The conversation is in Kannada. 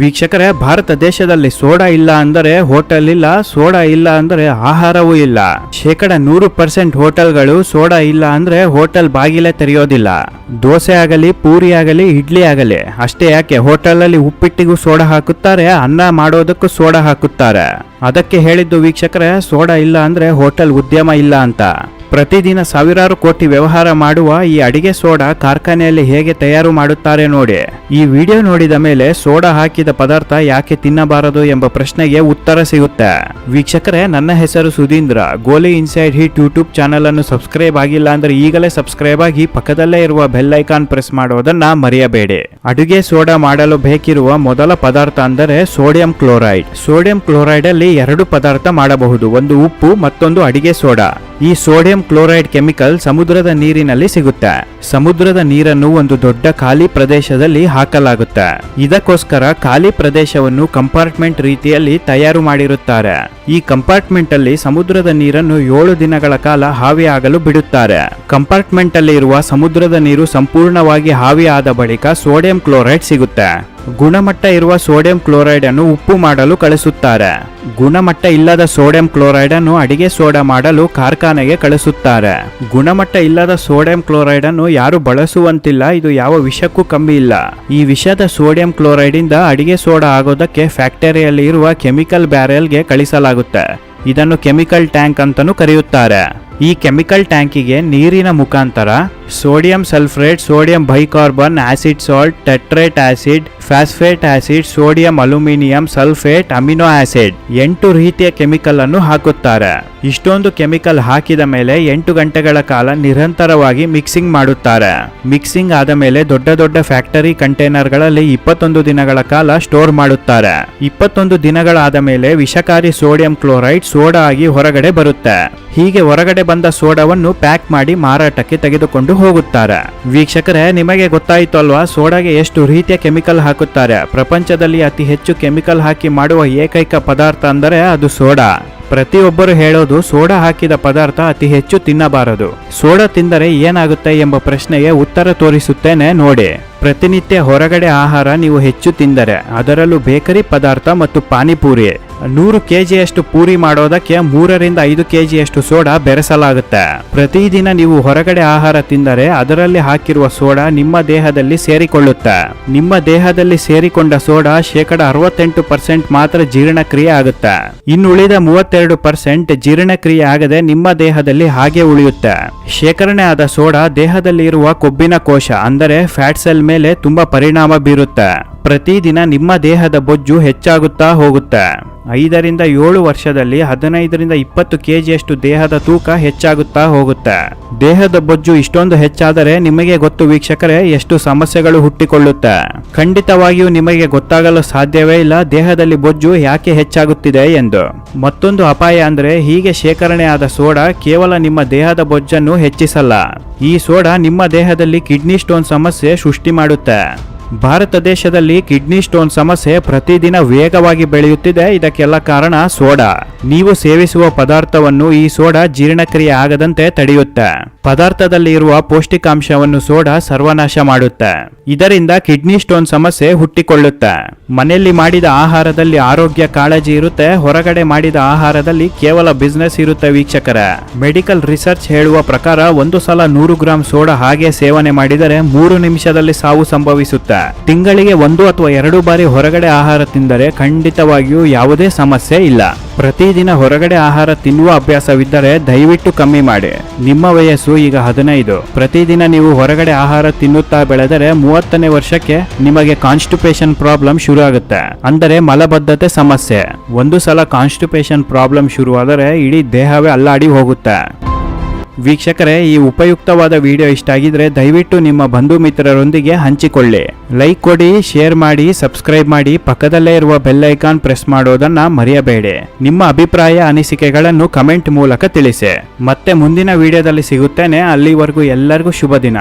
ವೀಕ್ಷಕರೇ, ಭಾರತ ದೇಶದಲ್ಲಿ ಸೋಡಾ ಇಲ್ಲ ಅಂದರೆ ಹೋಟೆಲ್ ಇಲ್ಲ, ಸೋಡಾ ಇಲ್ಲ ಅಂದರೆ ಆಹಾರವೂ ಇಲ್ಲ. ಶೇಕಡ ನೂರು ಪರ್ಸೆಂಟ್ ಹೋಟೆಲ್ಗಳು ಸೋಡಾ ಇಲ್ಲ ಅಂದ್ರೆ ಹೋಟೆಲ್ ಬಾಗಿಲೇ ತೆರೆಯೋದಿಲ್ಲ. ದೋಸೆ ಆಗಲಿ, ಪೂರಿ ಆಗಲಿ, ಇಡ್ಲಿ ಆಗಲಿ, ಅಷ್ಟೇ ಯಾಕೆ ಹೋಟೆಲಲ್ಲಿ ಉಪ್ಪಿಟ್ಟಿಗೂ ಸೋಡಾ ಹಾಕುತ್ತಾರೆ, ಅನ್ನ ಮಾಡೋದಕ್ಕೂ ಸೋಡಾ ಹಾಕುತ್ತಾರೆ. ಅದಕ್ಕೆ ಹೇಳಿದ್ದು ವೀಕ್ಷಕರೇ, ಸೋಡಾ ಇಲ್ಲ ಅಂದ್ರೆ ಹೋಟೆಲ್ ಉದ್ಯಮ ಇಲ್ಲ ಅಂತ. ಪ್ರತಿದಿನ ಸಾವಿರಾರು ಕೋಟಿ ವ್ಯವಹಾರ ಮಾಡುವ ಈ ಅಡಿಗೆ ಸೋಡಾ ಕಾರ್ಖಾನೆಯಲ್ಲಿ ಹೇಗೆ ತಯಾರು ಮಾಡುತ್ತಾರೆ ನೋಡಿ. ಈ ವಿಡಿಯೋ ನೋಡಿದ ಮೇಲೆ ಸೋಡಾ ಹಾಕಿದ ಪದಾರ್ಥ ಯಾಕೆ ತಿನ್ನಬಾರದು ಎಂಬ ಪ್ರಶ್ನೆಗೆ ಉತ್ತರ ಸಿಗುತ್ತೆ. ವೀಕ್ಷಕರೇ, ನನ್ನ ಹೆಸರು Sudhindra. Goli inside hit YouTube channel ಅನ್ನು ಸಬ್ಸ್ಕ್ರೈಬ್ ಆಗಿಲ್ಲ ಅಂದ್ರೆ ಈಗಲೇ ಸಬ್ಸ್ಕ್ರೈಬ್ ಆಗಿ ಪಕ್ಕದಲ್ಲೇ ಇರುವ ಬೆಲ್ ಐಕಾನ್ ಪ್ರೆಸ್ ಮಾಡೋದನ್ನ ಮರೆಯಬೇಡಿ. ಅಡುಗೆ ಸೋಡಾ ಮಾಡಲು ಬೇಕಿರುವ ಮೊದಲ ಪದಾರ್ಥ ಅಂದರೆ ಸೋಡಿಯಂ ಕ್ಲೋರೈಡ್. ಸೋಡಿಯಂ ಕ್ಲೋರೈಡ್ ಅಲ್ಲಿ ಎರಡು ಪದಾರ್ಥ ಮಾಡಬಹುದು. ಒಂದು ಉಪ್ಪು, ಮತ್ತೊಂದು ಅಡಿಗೆ ಸೋಡಾ. ಈ ಸೋಡಿಯಂ ಕ್ಲೋರೈಡ್ ಕೆಮಿಕಲ್ ಸಮುದ್ರದ ನೀರಿನಲ್ಲಿ ಸಿಗುತ್ತೆ. ಸಮುದ್ರದ ನೀರನ್ನು ಒಂದು ದೊಡ್ಡ ಖಾಲಿ ಪ್ರದೇಶದಲ್ಲಿ ಹಾಕಲಾಗುತ್ತೆ. ಇದಕ್ಕೋಸ್ಕರ ಖಾಲಿ ಪ್ರದೇಶವನ್ನು ಕಂಪಾರ್ಟ್ಮೆಂಟ್ ರೀತಿಯಲ್ಲಿ ತಯಾರು ಮಾಡಿರುತ್ತಾರೆ. ಈ ಕಂಪಾರ್ಟ್ಮೆಂಟ್ ಅಲ್ಲಿ ಸಮುದ್ರದ ನೀರನ್ನು ಏಳು ದಿನಗಳ ಕಾಲ ಹಾವಿಯಾಗಲು ಬಿಡುತ್ತಾರೆ. ಕಂಪಾರ್ಟ್ಮೆಂಟ್ ಅಲ್ಲಿ ಇರುವ ಸಮುದ್ರದ ನೀರು ಸಂಪೂರ್ಣವಾಗಿ ಹಾವಿಯಾದ ಬಳಿಕ ಸೋಡಿಯಂ ಕ್ಲೋರೈಡ್ ಸಿಗುತ್ತೆ. ಗುಣಮಟ್ಟ ಇರುವ ಸೋಡಿಯಂ ಕ್ಲೋರೈಡ್ ಅನ್ನು ಉಪ್ಪು ಮಾಡಲು ಕಳಿಸುತ್ತಾರೆ. ಗುಣಮಟ್ಟ ಇಲ್ಲದ ಸೋಡಿಯಂ ಕ್ಲೋರೈಡ್ ಅನ್ನು ಅಡಿಗೆ ಸೋಡಾ ಮಾಡಲು ಕಾರ್ಖಾನೆಗೆ ಕಳಿಸುತ್ತಾರೆ. ಗುಣಮಟ್ಟ ಇಲ್ಲದ ಸೋಡಿಯಂ ಕ್ಲೋರೈಡ್ ಅನ್ನು ಯಾರು ಬಳಸುವಂತಿಲ್ಲ, ಇದು ಯಾವ ವಿಷಕ್ಕೂ ಕಮ್ಮಿ ಇಲ್ಲ. ಈ ವಿಷದ ಸೋಡಿಯಂ ಕ್ಲೋರೈಡ್ ಇಂದ ಅಡಿಗೆ ಸೋಡಾ ಆಗೋದಕ್ಕೆ ಫ್ಯಾಕ್ಟರಿಯಲ್ಲಿ ಇರುವ ಕೆಮಿಕಲ್ ಬ್ಯಾರೆಲ್ಗೆ ಇದನ್ನು ಕೆಮಿಕಲ್ ಟ್ಯಾಂಕ್ ಅಂತಾನೂ ಕರೆಯುತ್ತಾರೆ. ಈ ಕೆಮಿಕಲ್ ಟ್ಯಾಂಕಿಗೆ ನೀರಿನ ಮುಖಾಂತರ sodium sulphate, sodium bicarbonate acid salt, tartrate acid phosphate acid, sodium aluminium sulphate, amino acid ಎಂಟು ರೀತಿಯ ಕೆಮಿಕಲ್ ಅನ್ನು ಹಾಕುತ್ತಾರೆ. ಇಷ್ಟೊಂದು ಕೆಮಿಕಲ್ ಹಾಕಿದ ಮೇಲೆ ಎಂಟು ಗಂಟೆಗಳ ಕಾಲ ನಿರಂತರವಾಗಿ ಮಿಕ್ಸಿಂಗ್ ಮಾಡುತ್ತಾರೆ. ಮಿಕ್ಸಿಂಗ್ ಆದ ಮೇಲೆ ದೊಡ್ಡ ದೊಡ್ಡ ಫ್ಯಾಕ್ಟರಿ ಕಂಟೈನರ್ಗಳಲ್ಲಿ ಇಪ್ಪತ್ತೊಂದು ದಿನಗಳ ಕಾಲ ಸ್ಟೋರ್ ಮಾಡುತ್ತಾರೆ. ಇಪ್ಪತ್ತೊಂದು ದಿನಗಳಾದ ಮೇಲೆ ವಿಷಕಾರಿ ಸೋಡಿಯಂ ಕ್ಲೋರೈಡ್ ಸೋಡಾ ಆಗಿ ಹೊರಗಡೆ ಬರುತ್ತೆ. ಹೀಗೆ ಹೊರಗಡೆ ಬಂದ ಸೋಡಾವನ್ನು ಪ್ಯಾಕ್ ಮಾಡಿ ಮಾರಾಟಕ್ಕೆ ತೆಗೆದುಕೊಂಡು ಹೋಗುತ್ತಾರೆ. ವೀಕ್ಷಕರೇ, ನಿಮಗೆ ಗೊತ್ತಾಯಿತು ಅಲ್ವಾ ಸೋಡಾಗೆ ಎಷ್ಟು ರೀತಿಯ ಕೆಮಿಕಲ್ ಹಾಕುತ್ತಾರೆ. ಪ್ರಪಂಚದಲ್ಲಿ ಅತಿ ಹೆಚ್ಚು ಕೆಮಿಕಲ್ ಹಾಕಿ ಮಾಡುವ ಏಕೈಕ ಪದಾರ್ಥ ಅಂದರೆ ಅದು ಸೋಡಾ. ಪ್ರತಿಯೊಬ್ಬರು ಹೇಳೋದು ಸೋಡಾ ಹಾಕಿದ ಪದಾರ್ಥ ಅತಿ ಹೆಚ್ಚು ತಿನ್ನಬಾರದು. ಸೋಡಾ ತಿಂದರೆ ಏನಾಗುತ್ತೆ ಎಂಬ ಪ್ರಶ್ನೆಗೆ ಉತ್ತರ ತೋರಿಸುತ್ತೇನೆ ನೋಡಿ. ಪ್ರತಿನಿತ್ಯ ಹೊರಗಡೆ ಆಹಾರ ನೀವು ಹೆಚ್ಚು ತಿಂದರೆ, ಅದರಲ್ಲೂ ಬೇಕರಿ ಪದಾರ್ಥ ಮತ್ತು ಪಾನಿಪೂರಿ. ನೂರು ಕೆಜಿಯಷ್ಟು ಪೂರಿ ಮಾಡೋದಕ್ಕೆ ಮೂರರಿಂದ ಐದು ಕೆಜಿಯಷ್ಟು ಸೋಡಾ ಬೆರೆಸಲಾಗುತ್ತೆ. ಪ್ರತಿದಿನ ನೀವು ಹೊರಗಡೆ ಆಹಾರ ತಿಂದರೆ, ಅದರಲ್ಲಿ ಹಾಕಿರುವ ಸೋಡಾ ನಿಮ್ಮ ದೇಹದಲ್ಲಿ ಸೇರಿಕೊಳ್ಳುತ್ತೆ. ನಿಮ್ಮ ದೇಹದಲ್ಲಿ ಸೇರಿಕೊಂಡ ಸೋಡಾ ಶೇಕಡ ಅರವತ್ತೆಂಟು ಪರ್ಸೆಂಟ್ ಮಾತ್ರ ಜೀರ್ಣಕ್ರಿಯೆ ಆಗುತ್ತೆ. ಇನ್ನುಳಿದ ಮೂವತ್ತೆರಡು ಪರ್ಸೆಂಟ್ ಜೀರ್ಣಕ್ರಿಯೆ ಆಗದೆ ನಿಮ್ಮ ದೇಹದಲ್ಲಿ ಹಾಗೆ ಉಳಿಯುತ್ತೆ. ಶೇಖರಣೆ ಆದ ಸೋಡಾ ದೇಹದಲ್ಲಿ ಇರುವ ಕೊಬ್ಬಿನ ಕೋಶ, ಅಂದರೆ ಫ್ಯಾಟ್ ಸೆಲ್ ಮೇಲೆ ತುಂಬಾ ಪರಿಣಾಮ ಬೀರುತ್ತೆ. ಪ್ರತಿದಿನ ನಿಮ್ಮ ದೇಹದ ಬೊಜ್ಜು ಹೆಚ್ಚಾಗುತ್ತಾ ಹೋಗುತ್ತೆ. ಐದರಿಂದ ಏಳು ವರ್ಷದಲ್ಲಿ ಹದಿನೈದರಿಂದ ಇಪ್ಪತ್ತು ಕೆಜಿಯಷ್ಟು ದೇಹದ ತೂಕ ಹೆಚ್ಚಾಗುತ್ತಾ ಹೋಗುತ್ತೆ. ದೇಹದ ಬೊಜ್ಜು ಇಷ್ಟೊಂದು ಹೆಚ್ಚಾದರೆ ನಿಮಗೆ ಗೊತ್ತು ವೀಕ್ಷಕರೇ ಎಷ್ಟು ಸಮಸ್ಯೆಗಳು ಹುಟ್ಟಿಕೊಳ್ಳುತ್ತೆ. ಖಂಡಿತವಾಗಿಯೂ ನಿಮಗೆ ಗೊತ್ತಾಗಲು ಸಾಧ್ಯವೇ ಇಲ್ಲ ದೇಹದಲ್ಲಿ ಬೊಜ್ಜು ಯಾಕೆ ಹೆಚ್ಚಾಗುತ್ತಿದೆ ಎಂದು. ಮತ್ತೊಂದು ಅಪಾಯ ಅಂದ್ರೆ ಹೀಗೆ ಶೇಖರಣೆಯಾದ ಸೋಡಾ ಕೇವಲ ನಿಮ್ಮ ದೇಹದ ಬೊಜ್ಜನ್ನು ಹೆಚ್ಚಿಸಲ್ಲ. ಈ ಸೋಡಾ ನಿಮ್ಮ ದೇಹದಲ್ಲಿ ಕಿಡ್ನಿ ಸ್ಟೋನ್ ಸಮಸ್ಯೆ ಸೃಷ್ಟಿ ಮಾಡುತ್ತೆ. ಭಾರತ ದೇಶದಲ್ಲಿ ಕಿಡ್ನಿ ಸ್ಟೋನ್ ಸಮಸ್ಯೆ ಪ್ರತಿದಿನ ವೇಗವಾಗಿ ಬೆಳೆಯುತ್ತಿದೆ. ಇದಕ್ಕೆಲ್ಲ ಕಾರಣ ಸೋಡಾ. ನೀವು ಸೇವಿಸುವ ಪದಾರ್ಥವನ್ನು ಈ ಸೋಡಾ ಜೀರ್ಣಕ್ರಿಯೆ ಆಗದಂತೆ ತಡೆಯುತ್ತೆ. ಪದಾರ್ಥದಲ್ಲಿ ಇರುವ ಪೌಷ್ಟಿಕಾಂಶವನ್ನು ಸೋಡಾ ಸರ್ವನಾಶ ಮಾಡುತ್ತೆ. ಇದರಿಂದ ಕಿಡ್ನಿ ಸ್ಟೋನ್ ಸಮಸ್ಯೆ ಹುಟ್ಟಿಕೊಳ್ಳುತ್ತೆ. ಮನೆಯಲ್ಲಿ ಮಾಡಿದ ಆಹಾರದಲ್ಲಿ ಆರೋಗ್ಯ ಕಾಳಜಿ ಇರುತ್ತೆ, ಹೊರಗಡೆ ಮಾಡಿದ ಆಹಾರದಲ್ಲಿ ಕೇವಲ ಬಿಸ್ನೆಸ್ ಇರುತ್ತೆ ವೀಕ್ಷಕರ. ಮೆಡಿಕಲ್ ರಿಸರ್ಚ್ ಹೇಳುವ ಪ್ರಕಾರ ಒಂದು ಸಲ ನೂರು ಗ್ರಾಂ ಸೋಡಾ ಹಾಗೆ ಸೇವನೆ ಮಾಡಿದರೆ ಮೂರು ನಿಮಿಷದಲ್ಲಿ ಸಾವು ಸಂಭವಿಸುತ್ತೆ. ತಿಂಗಳಿಗೆ ಒಂದು ಅಥವಾ ಎರಡು ಬಾರಿ ಹೊರಗಡೆ ಆಹಾರ ತಿಂದರೆ ಖಂಡಿತವಾಗಿಯೂ ಯಾವುದೇ ಸಮಸ್ಯೆ ಇಲ್ಲ. ಪ್ರತಿದಿನ ಹೊರಗಡೆ ಆಹಾರ ತಿನ್ನುವ ಅಭ್ಯಾಸವಿದ್ದರೆ ದಯವಿಟ್ಟು ಕಮ್ಮಿ ಮಾಡಿ. ನಿಮ್ಮ ವಯಸ್ಸು ಈಗ ಹದಿನೈದು. ಪ್ರತಿದಿನ ನೀವು ಹೊರಗಡೆ ಆಹಾರ ತಿನ್ನುತ್ತಾ ಬೆಳೆದರೆ ಮೂವತ್ತನೇ ವರ್ಷಕ್ಕೆ ನಿಮಗೆ ಕಾನ್ಸ್ಟಿಪೇಷನ್ ಪ್ರಾಬ್ಲಮ್ ಶುರು ಆಗುತ್ತೆ ಅಂದರೆ ಮಲಬದ್ಧತೆ ಸಮಸ್ಯೆ. ಒಂದು ಸಲ ಕಾನ್ಸ್ಟಿಪೇಷನ್ ಪ್ರಾಬ್ಲಮ್ ಶುರುವಾದರೆ ಇಡೀ ದೇಹವೇ ಅಲ್ಲಾಡಿ ಹೋಗುತ್ತೆ. ವೀಕ್ಷಕರೇ, ಈ ಉಪಯುಕ್ತವಾದ ವಿಡಿಯೋ ಇಷ್ಟ ಆಗಿದ್ರೆ ದಯವಿಟ್ಟು ನಿಮ್ಮ ಬಂಧು ಮಿತ್ರರೊಂದಿಗೆ ಹಂಚಿಕೊಳ್ಳಿ. ಲೈಕ್ ಕೊಡಿ, ಶೇರ್ ಮಾಡಿ, ಸಬ್ಸ್ಕ್ರೈಬ್ ಮಾಡಿ, ಪಕ್ಕದಲ್ಲೇ ಇರುವ ಬೆಲ್ ಐಕಾನ್ ಪ್ರೆಸ್ ಮಾಡೋದನ್ನ ಮರೆಯಬೇಡಿ. ನಿಮ್ಮ ಅಭಿಪ್ರಾಯ, ಅನಿಸಿಕೆಗಳನ್ನು ಕಮೆಂಟ್ ಮೂಲಕ ತಿಳಿಸಿ. ಮತ್ತೆ ಮುಂದಿನ ವಿಡಿಯೋದಲ್ಲಿ ಸಿಗುತ್ತೇನೆ. ಅಲ್ಲಿವರೆಗೂ ಎಲ್ಲರಿಗೂ ಶುಭ ದಿನ